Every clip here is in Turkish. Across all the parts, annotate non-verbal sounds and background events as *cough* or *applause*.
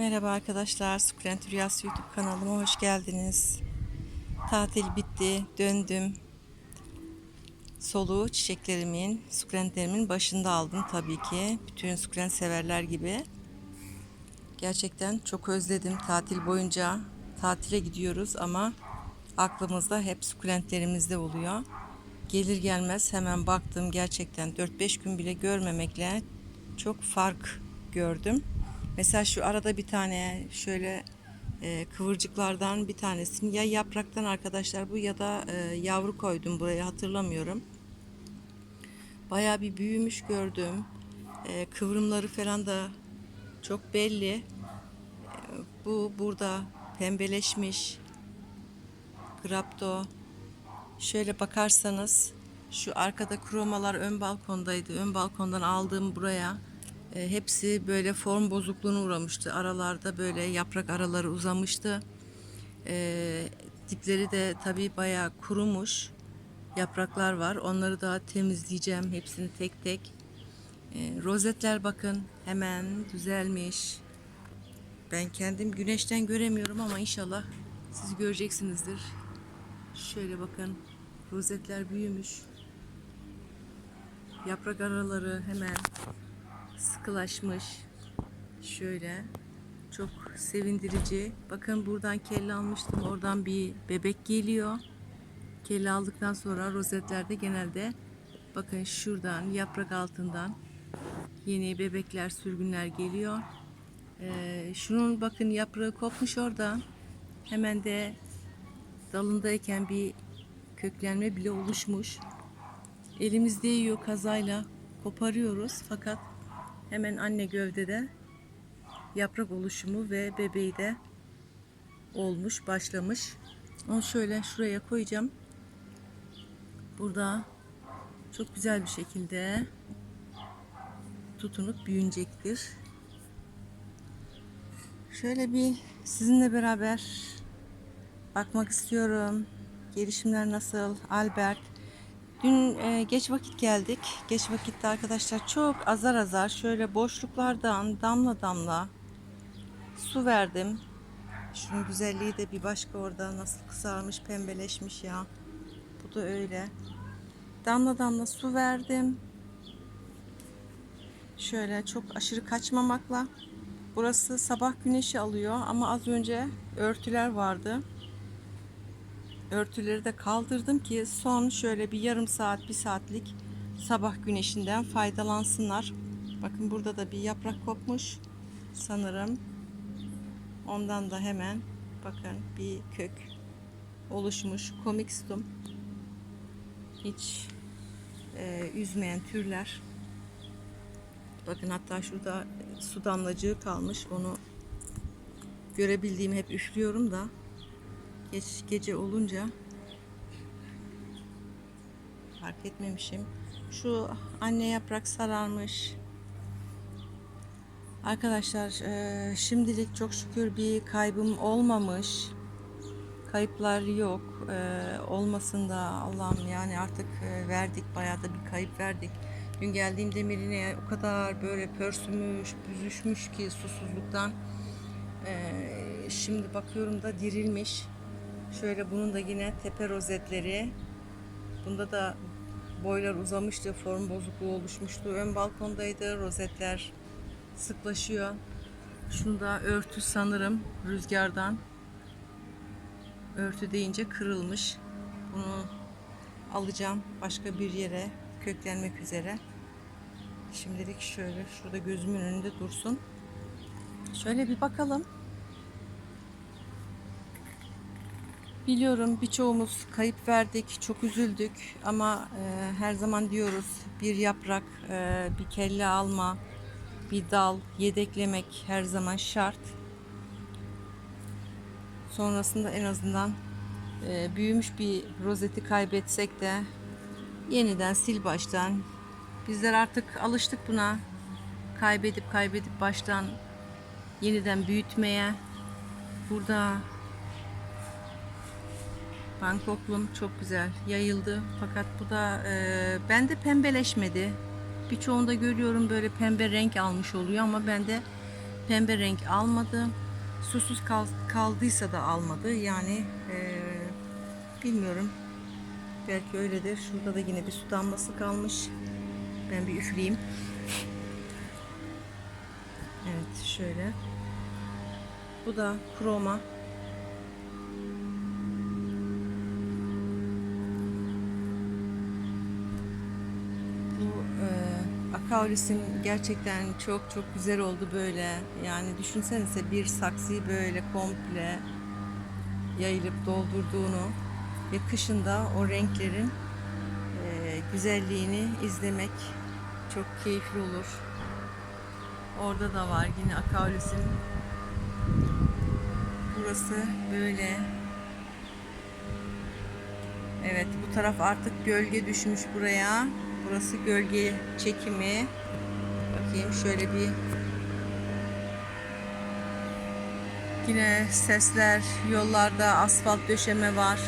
Merhaba arkadaşlar, Sukulent Rüyası YouTube kanalıma hoş geldiniz. Tatil bitti, döndüm. Soluğu çiçeklerimin, sukulentlerimin başında aldım tabii ki. Bütün sukulent severler gibi. Gerçekten çok özledim tatil boyunca. Tatile gidiyoruz ama aklımızda hep sukulentlerimizde oluyor. Gelir gelmez hemen baktım gerçekten 4-5 gün bile görmemekle çok fark gördüm. Mesela şu arada bir tane şöyle e, kıvırcıklardan bir tanesini ya yapraktan arkadaşlar bu ya da e, yavru koydum buraya hatırlamıyorum. Bayağı bir büyümüş gördüm. E, kıvrımları falan da çok belli. E, bu burada pembeleşmiş. Grapto. Şöyle bakarsanız şu arkada kromalar ön balkondaydı. Ön balkondan aldığım buraya e, hepsi böyle form bozukluğuna uğramıştı. Aralarda böyle yaprak araları uzamıştı. E, dipleri de tabii bayağı kurumuş yapraklar var. Onları da temizleyeceğim hepsini tek tek. E, rozetler bakın hemen düzelmiş. Ben kendim güneşten göremiyorum ama inşallah siz göreceksinizdir. Şöyle bakın rozetler büyümüş. Yaprak araları hemen sıkılaşmış. Şöyle çok sevindirici. Bakın buradan kelle almıştım. Oradan bir bebek geliyor. Kelle aldıktan sonra rozetlerde genelde bakın şuradan yaprak altından yeni bebekler, sürgünler geliyor. Ee, şunun bakın yaprağı kopmuş orada. Hemen de dalındayken bir köklenme bile oluşmuş. Elimizde yiyor kazayla koparıyoruz fakat hemen anne gövdede yaprak oluşumu ve bebeği de olmuş, başlamış. Onu şöyle şuraya koyacağım. Burada çok güzel bir şekilde tutunup büyünecektir. Şöyle bir sizinle beraber bakmak istiyorum. Gelişimler nasıl? Albert. Dün e, geç vakit geldik. Geç vakitte arkadaşlar çok azar azar şöyle boşluklardan damla damla su verdim. Şunun güzelliği de bir başka orada nasıl kızarmış, pembeleşmiş ya. Bu da öyle. Damla damla su verdim. Şöyle çok aşırı kaçmamakla. Burası sabah güneşi alıyor ama az önce örtüler vardı. Örtüleri de kaldırdım ki son şöyle bir yarım saat, bir saatlik sabah güneşinden faydalansınlar. Bakın burada da bir yaprak kopmuş sanırım. Ondan da hemen bakın bir kök oluşmuş. Komikstum. Hiç e, üzmeyen türler. Bakın hatta şurada su damlacığı kalmış. Onu görebildiğim hep üflüyorum da geç gece olunca fark etmemişim. Şu anne yaprak sararmış. Arkadaşlar e, şimdilik çok şükür bir kaybım olmamış. Kayıplar yok. E, olmasın da Allah'ım yani artık e, verdik bayağı da bir kayıp verdik. Dün geldiğimde Merine'ye o kadar böyle pörsümüş, büzüşmüş ki susuzluktan. E, şimdi bakıyorum da dirilmiş. Şöyle bunun da yine tepe rozetleri. Bunda da boylar uzamıştı, form bozukluğu oluşmuştu. Ön balkondaydı, rozetler sıklaşıyor. Şunu da örtü sanırım rüzgardan. Örtü deyince kırılmış. Bunu alacağım başka bir yere köklenmek üzere. Şimdilik şöyle şurada gözümün önünde dursun. Şöyle bir bakalım. Biliyorum birçoğumuz kayıp verdik, çok üzüldük ama e, her zaman diyoruz bir yaprak, e, bir kelle alma, bir dal yedeklemek her zaman şart. Sonrasında en azından e, büyümüş bir rozeti kaybetsek de yeniden sil baştan. Bizler artık alıştık buna. Kaybedip kaybedip baştan yeniden büyütmeye. Burada Bangkoklum çok güzel yayıldı fakat bu da e, bende pembeleşmedi. Birçoğunda görüyorum böyle pembe renk almış oluyor ama bende pembe renk almadı. Susuz kal- kaldıysa da almadı. Yani eee, bilmiyorum. Belki öyledir. Şurada da yine bir su damlası kalmış. Ben bir üfleyeyim. Evet şöyle. Bu da kroma. Bu e, akaulisim gerçekten çok çok güzel oldu böyle. Yani düşünsenize bir saksıyı böyle komple yayılıp doldurduğunu ve kışında o renklerin e, güzelliğini izlemek çok keyifli olur. Orada da var yine akaulisim. Burası böyle. Evet bu taraf artık gölge düşmüş buraya. Burası gölge çekimi. Bakayım şöyle bir Yine sesler, yollarda asfalt döşeme var.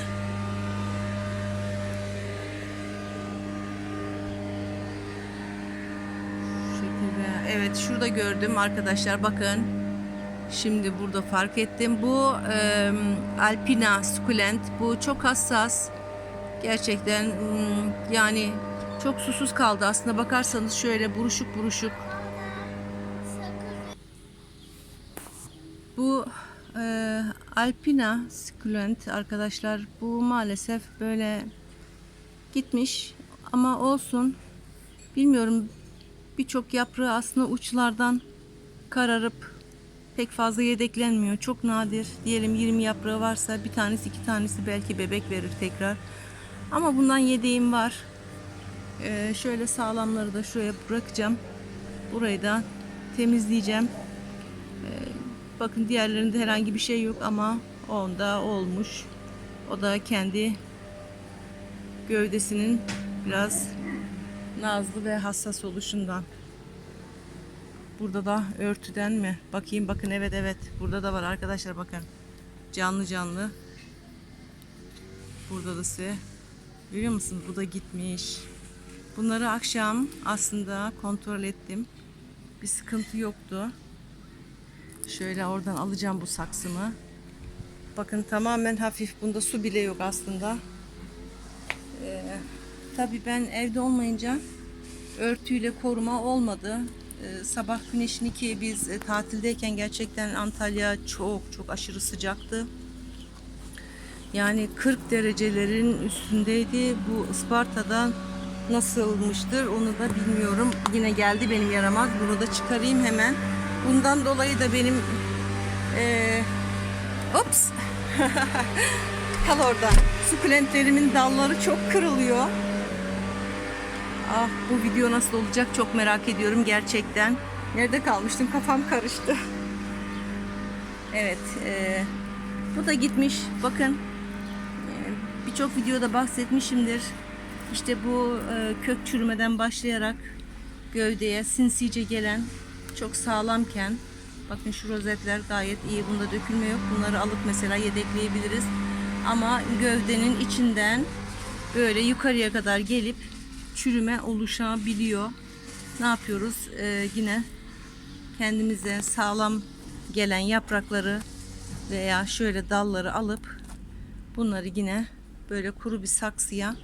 Şekilde. Evet şurada gördüm arkadaşlar bakın. Şimdi burada fark ettim. Bu e, Alpina sukulent. Bu çok hassas. Gerçekten hmm, yani çok susuz kaldı. Aslında bakarsanız şöyle buruşuk buruşuk. Bu e, Alpina sukulent arkadaşlar. Bu maalesef böyle gitmiş. Ama olsun. Bilmiyorum birçok yaprağı aslında uçlardan kararıp pek fazla yedeklenmiyor. Çok nadir. Diyelim 20 yaprağı varsa bir tanesi iki tanesi belki bebek verir tekrar. Ama bundan yedeğim var. Ee, şöyle sağlamları da şuraya bırakacağım. Burayı da temizleyeceğim. Ee, bakın diğerlerinde herhangi bir şey yok ama onda olmuş. O da kendi gövdesinin biraz nazlı ve hassas oluşundan. Burada da örtüden mi? Bakayım bakın evet evet. Burada da var arkadaşlar bakın. Canlı canlı. Burada da size görüyor musunuz? Bu da gitmiş. Bunları akşam aslında kontrol ettim. Bir sıkıntı yoktu. Şöyle oradan alacağım bu saksımı. Bakın tamamen hafif. Bunda su bile yok aslında. Ee, tabii ben evde olmayınca örtüyle koruma olmadı. Ee, sabah güneşin ki biz e, tatildeyken gerçekten Antalya çok çok aşırı sıcaktı. Yani 40 derecelerin üstündeydi. Bu Isparta'da nasılmıştır onu da bilmiyorum. Yine geldi benim yaramaz. Bunu da çıkarayım hemen. Bundan dolayı da benim eee ops *laughs* kal orada. Sukulentlerimin dalları çok kırılıyor. Ah bu video nasıl olacak çok merak ediyorum gerçekten. Nerede kalmıştım kafam karıştı. *laughs* Evet eee, bu da gitmiş bakın Eee, birçok videoda bahsetmişimdir. İşte bu eee, kök çürümeden başlayarak gövdeye sinsice gelen çok sağlamken bakın şu rozetler gayet iyi bunda dökülme yok. Bunları alıp mesela yedekleyebiliriz. Ama gövdenin içinden böyle yukarıya kadar gelip çürüme oluşabiliyor. Ne yapıyoruz? Ee, yine kendimize sağlam gelen yaprakları veya şöyle dalları alıp bunları yine böyle kuru bir saksıya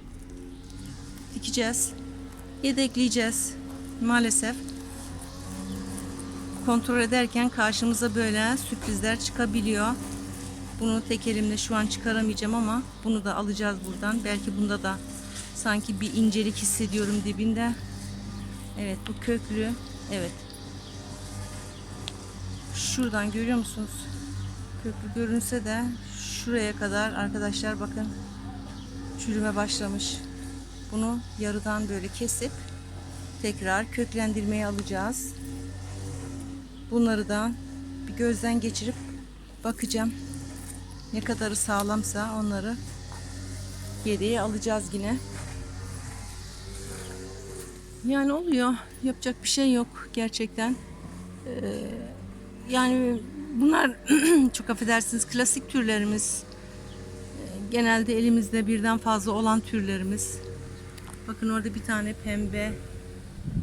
dikeceğiz yedekleyeceğiz maalesef kontrol ederken karşımıza böyle sürprizler çıkabiliyor. Bunu tek elimle şu an çıkaramayacağım ama bunu da alacağız buradan. Belki bunda da sanki bir incelik hissediyorum dibinde. Evet bu köklü. Evet. Şuradan görüyor musunuz? Köklü görünse de şuraya kadar arkadaşlar bakın çürüme başlamış. Bunu yarıdan böyle kesip tekrar köklendirmeye alacağız. Bunları da bir gözden geçirip bakacağım. Ne kadarı sağlamsa onları yedeğe alacağız yine. Yani oluyor. Yapacak bir şey yok gerçekten. Ee, yani bunlar *clears throat* çok affedersiniz klasik türlerimiz. Ee, Genelde elimizde birden fazla olan türlerimiz. Bakın orada bir tane pembe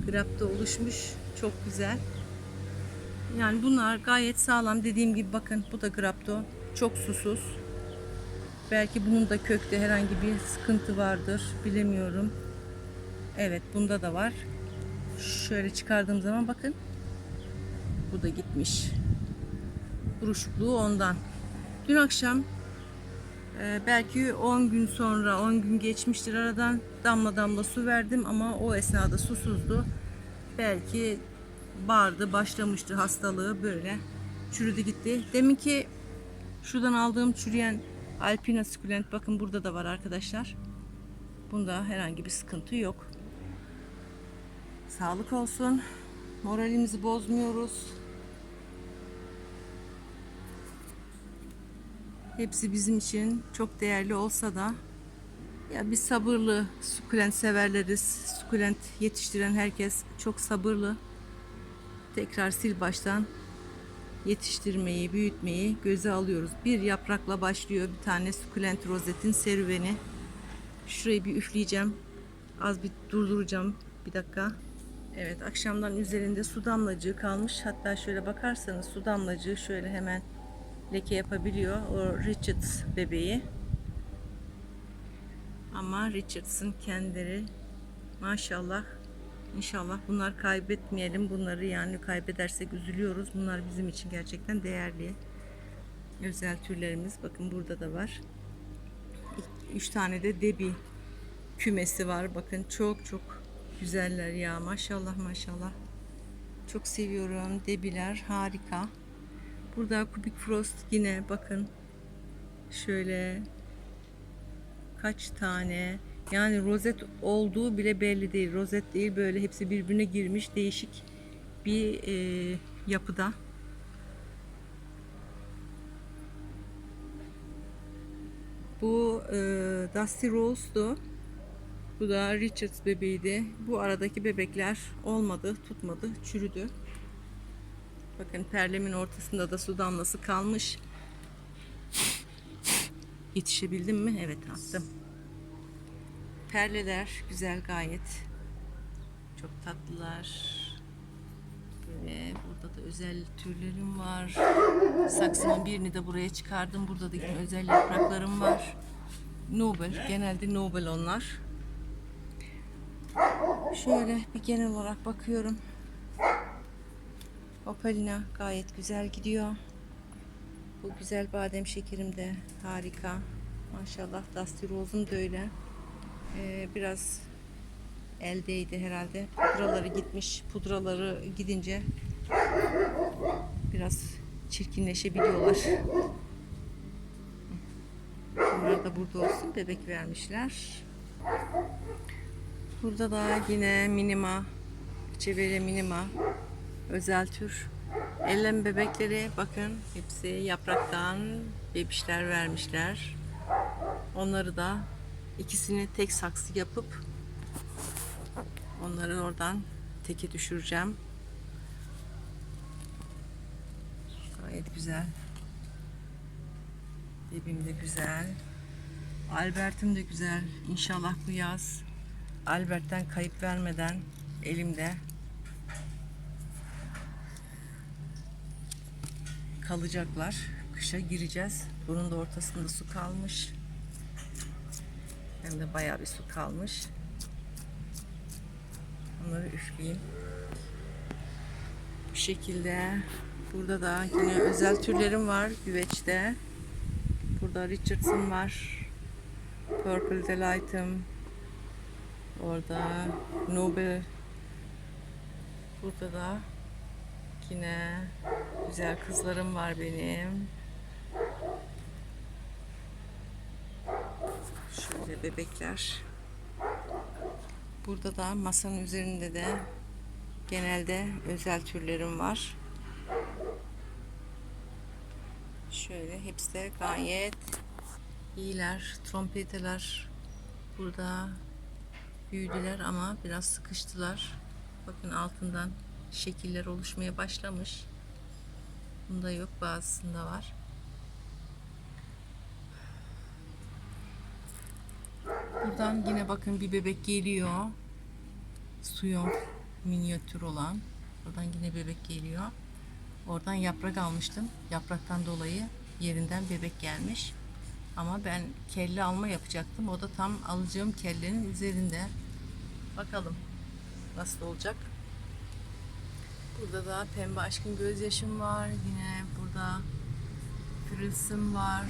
grapta oluşmuş. Çok güzel. Yani bunlar gayet sağlam. Dediğim gibi bakın bu da grapto. Çok susuz. Belki bunun da kökte herhangi bir sıkıntı vardır. Bilemiyorum. Evet bunda da var. Şöyle çıkardığım zaman bakın. Bu da gitmiş. Buruşukluğu ondan. Dün akşam e, belki 10 gün sonra 10 gün geçmiştir aradan damla damla su verdim ama o esnada susuzdu. Belki bağırdı başlamıştı hastalığı böyle çürüdü gitti. Demin ki şuradan aldığım çürüyen Alpina sukulent bakın burada da var arkadaşlar. Bunda herhangi bir sıkıntı yok. Sağlık olsun. Moralimizi bozmuyoruz. Hepsi bizim için çok değerli olsa da ya biz sabırlı sukulent severleriz. Sukulent yetiştiren herkes çok sabırlı. Tekrar sil baştan yetiştirmeyi, büyütmeyi göze alıyoruz. Bir yaprakla başlıyor bir tane sukulent rozetin serüveni. Şurayı bir üfleyeceğim. Az bir durduracağım. Bir dakika. Evet akşamdan üzerinde su damlacığı kalmış. Hatta şöyle bakarsanız su damlacığı şöyle hemen leke yapabiliyor. O Richards bebeği. Ama Richards'ın kendileri maşallah İnşallah bunlar kaybetmeyelim. Bunları yani kaybedersek üzülüyoruz. Bunlar bizim için gerçekten değerli. Özel türlerimiz. Bakın burada da var. Üç tane de debi kümesi var. Bakın çok çok güzeller ya. Maşallah maşallah. Çok seviyorum. Debiler harika. Burada Kubik Frost yine bakın. Şöyle kaç tane yani rozet olduğu bile belli değil. Rozet değil böyle hepsi birbirine girmiş değişik bir e, yapıda. Bu e, Dusty Rose'du. Bu da Richards bebeğiydi. Bu aradaki bebekler olmadı, tutmadı, çürüdü. Bakın perlemin ortasında da su damlası kalmış. Yetişebildim mi? Evet attım. Perleler güzel gayet. Çok tatlılar. Böyle burada da özel türlerim var. Saksının birini de buraya çıkardım. Burada da yine özel yapraklarım var. Nobel. Genelde Nobel onlar. Şöyle bir genel olarak bakıyorum. Opalina gayet güzel gidiyor. Bu güzel badem şekerim de harika. Maşallah Dusty Rose'um da öyle. Ee, biraz eldeydi herhalde. Pudraları gitmiş. Pudraları gidince biraz çirkinleşebiliyorlar. Bunlar da burada olsun. Bebek vermişler. Burada da yine minima, çevre minima özel tür. Ellen bebekleri bakın hepsi yapraktan bebişler vermişler. Onları da ikisini tek saksı yapıp onları oradan teke düşüreceğim. Gayet güzel. Dibim de güzel. Albert'im de güzel. İnşallah bu yaz Albert'ten kayıp vermeden elimde kalacaklar. Kışa gireceğiz. Bunun da ortasında su kalmış. Hem de bayağı bir su kalmış. Onları üfleyeyim. Bu şekilde. Burada da yine özel türlerim var güveçte. Burada Richardson var. Purple Delight'ım. Orada Nobel. Burada da yine güzel kızlarım var benim. Şöyle bebekler. Burada da masanın üzerinde de genelde özel türlerim var. Şöyle hepsi de gayet iyiler. Trompeteler burada büyüdüler ama biraz sıkıştılar. Bakın altından şekiller oluşmaya başlamış. Bunda yok bazısında var. Buradan yine bakın bir bebek geliyor. Suyon minyatür olan. Buradan yine bebek geliyor. Oradan yaprak almıştım. Yapraktan dolayı yerinden bebek gelmiş. Ama ben kelle alma yapacaktım. O da tam alacağım kellenin üzerinde. Bakalım nasıl olacak. Burada da pembe aşkın gözyaşım var. Yine burada pürülsüm var.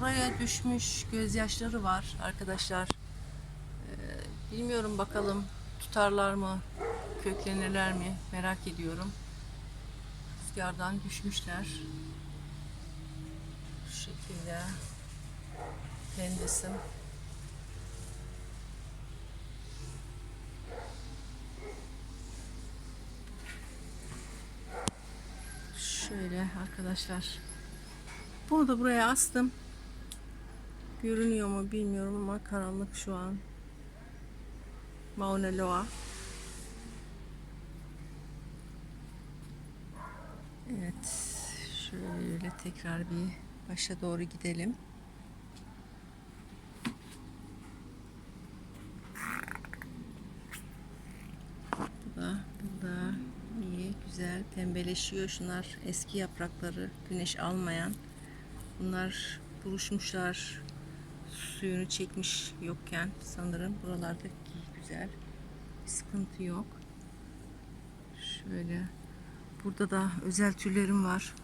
Buraya düşmüş gözyaşları var arkadaşlar. Ee, bilmiyorum bakalım tutarlar mı, köklenirler mi merak ediyorum. Rüzgardan düşmüşler. Şu şekilde pendesim. Şöyle arkadaşlar. Bunu da buraya astım. Görünüyor mu bilmiyorum ama karanlık şu an. Mauna Loa. Evet. Şöyle tekrar bir başa doğru gidelim. Bu da burada iyi, güzel pembeleşiyor. Şunlar eski yaprakları, güneş almayan. Bunlar buruşmuşlar. Suyunu çekmiş yokken sanırım. Buralarda güzel. Bir sıkıntı yok. Şöyle. Burada da özel türlerim var.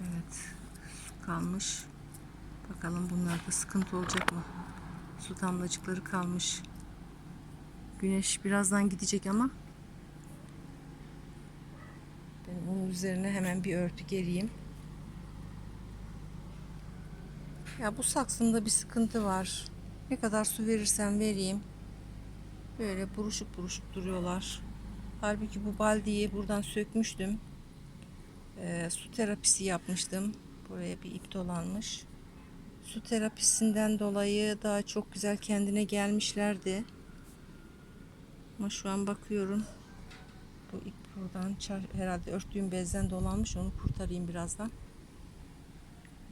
Evet. Su kalmış. Bakalım bunlarda sıkıntı olacak mı? Su damlacıkları kalmış. Güneş birazdan gidecek ama üzerine hemen bir örtü gereyim. Ya bu saksında bir sıkıntı var. Ne kadar su verirsem vereyim. Böyle buruşuk buruşuk duruyorlar. Halbuki bu baldiyi buradan sökmüştüm. Ee, su terapisi yapmıştım. Buraya bir ip dolanmış. Su terapisinden dolayı daha çok güzel kendine gelmişlerdi. Ama şu an bakıyorum. Bu ip buradan çar- herhalde örttüğüm bezden dolanmış. Onu kurtarayım birazdan.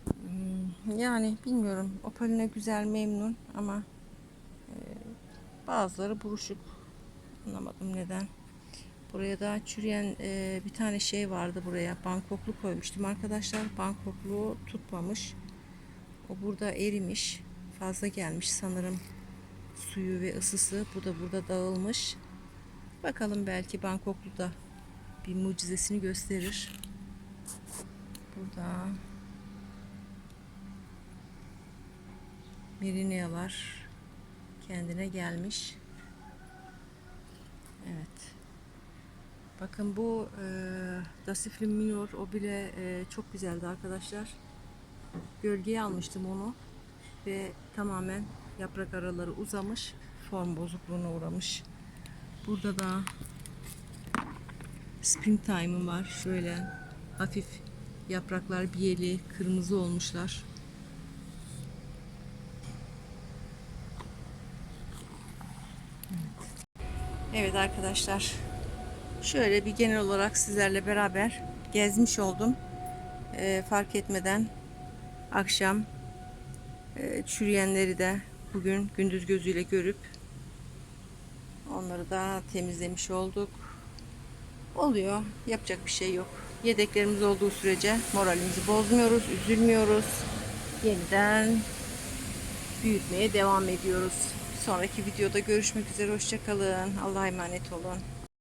Hmm, Yani bilmiyorum. Opaline güzel memnun ama e, bazıları buruşuk. Anlamadım neden. Buraya da çürüyen e, bir tane şey vardı buraya. Bangkoklu koymuştum arkadaşlar. Bangkoklu tutmamış. O burada erimiş. Fazla gelmiş sanırım. Suyu ve ısısı. Bu da burada dağılmış. Bakalım belki Bangkoklu da bir mucizesini gösterir. Burada Merinealar kendine gelmiş. Evet. Bakın bu e, Dasiflim minor o bile e, çok güzeldi arkadaşlar. Gölgeye almıştım onu ve tamamen yaprak araları uzamış, form bozukluğuna uğramış. Burada da Springtime'ım var. Şöyle hafif yapraklar biyeli, kırmızı olmuşlar. Evet arkadaşlar. Şöyle bir genel olarak sizlerle beraber gezmiş oldum. Ee, fark etmeden akşam e, çürüyenleri de bugün gündüz gözüyle görüp onları da temizlemiş olduk. Oluyor. Yapacak bir şey yok. Yedeklerimiz olduğu sürece moralimizi bozmuyoruz, üzülmüyoruz. Yeniden büyütmeye devam ediyoruz. Sonraki videoda görüşmek üzere. Hoşçakalın. Allah'a emanet olun.